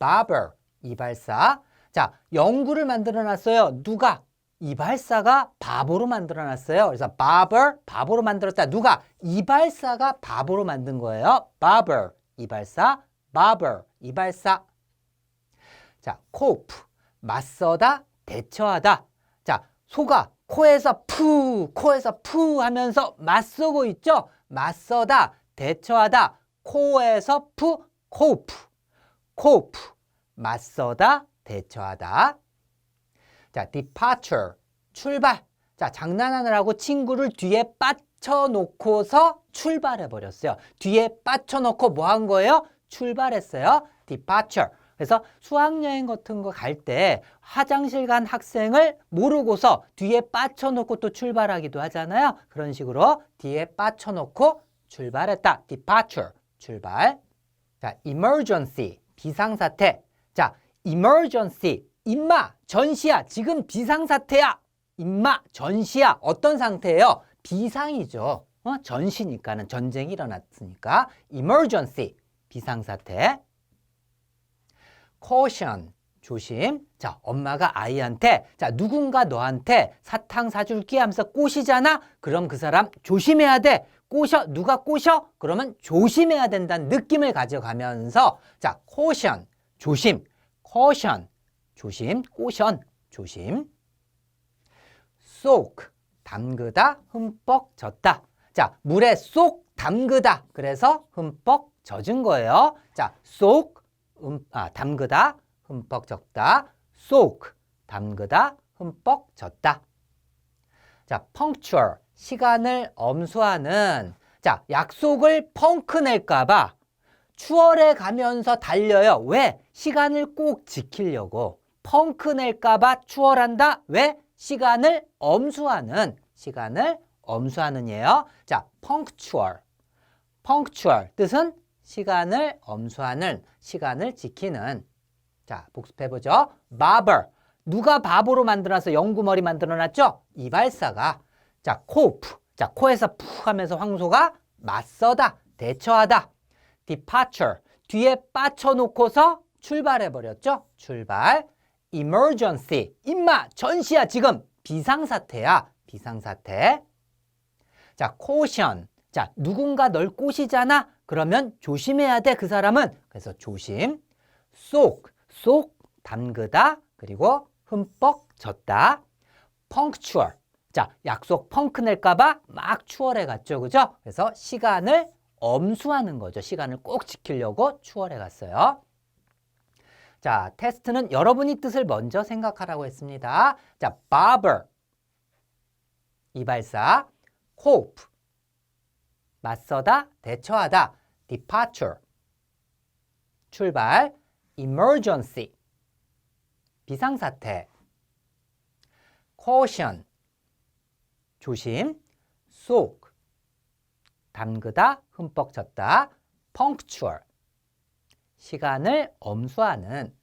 barber 이발사. 자, 연구를 만들어 놨어요. 누가? 이발사가 바보로 만들어 놨어요. 그래서 barber 바보로 만들었다. 누가? 이발사가 바보로 만든 거예요. barber 이발사, barber 이발사. 자, cope 맞서다, 대처하다. 자, 소가 코에서 푸, 코에서 푸 하면서 맞서고 있죠? 맞서다, 대처하다. 코에서 푸, cope. Cope. 맞서다, 대처하다. 자, departure. 출발. 자, 장난하느라고 친구를 뒤에 빠쳐놓고서 출발해 버렸어요. 뒤에 빠쳐놓고 뭐 한 거예요? 출발했어요. departure. 그래서 수학여행 같은 거 갈 때 화장실 간 학생을 모르고서 뒤에 빠쳐놓고 또 출발하기도 하잖아요. 그런 식으로 뒤에 빠쳐놓고 출발했다. departure. 출발. 자, emergency. 비상사태. 자, emergency. 임마, 전시야. 지금 비상사태야. 임마, 전시야. 어떤 상태예요? 비상이죠. 어? 전시니까는 전쟁이 일어났으니까 emergency. 비상사태. caution 조심. 자, 엄마가 아이한테 자, 누군가 너한테 사탕 사줄게 하면서 꼬시잖아. 그럼 그 사람 조심해야 돼. 꼬셔 누가 꼬셔? 그러면 조심해야 된다는 느낌을 가져가면서 자, caution 조심. caution 조심. caution 조심. soak 담그다 흠뻑 젖다. 자, 물에 쏙 담그다. 그래서 흠뻑 젖은 거예요. 자, soak 음, 아, 담그다, 흠뻑 젖다, soak, 담그다, 흠뻑 젖다. 자, punctual, 시간을 엄수하는, 자, 약속을 펑크 낼까봐 추월해 가면서 달려요. 왜? 시간을 꼭 지키려고. 펑크 낼까봐 추월한다. 왜? 시간을 엄수하는, 시간을 엄수하는이에요. 자, punctual, punctual 뜻은 시간을 엄수하는, 시간을 지키는. 자, 복습해보죠. barber. 누가 바보로 만들어서 연구머리 만들어놨죠? 이발사가. 자, cope. 자, 코에서 푹 하면서 황소가 맞서다, 대처하다. departure. 뒤에 빠쳐놓고서 출발해버렸죠? 출발. emergency. 임마, 전시야, 지금. 비상사태야. 비상사태. 자, caution. 자, 누군가 널 꼬시잖아? 그러면 조심해야 돼, 그 사람은. 그래서 조심. 쏙, 쏙 담그다. 그리고 흠뻑 젖다. punctual. 자, 약속 펑크 낼까봐 막 추월해 갔죠. 그죠? 그래서 시간을 엄수하는 거죠. 시간을 꼭 지키려고 추월해 갔어요. 자, 테스트는 여러분이 뜻을 먼저 생각하라고 했습니다. 자, barber. 이발사. cope. 맞서다, 대처하다. departure. 출발. emergency. 비상사태. caution. 조심. soak. 담그다, 흠뻑 젖다. punctual. 시간을 엄수하는.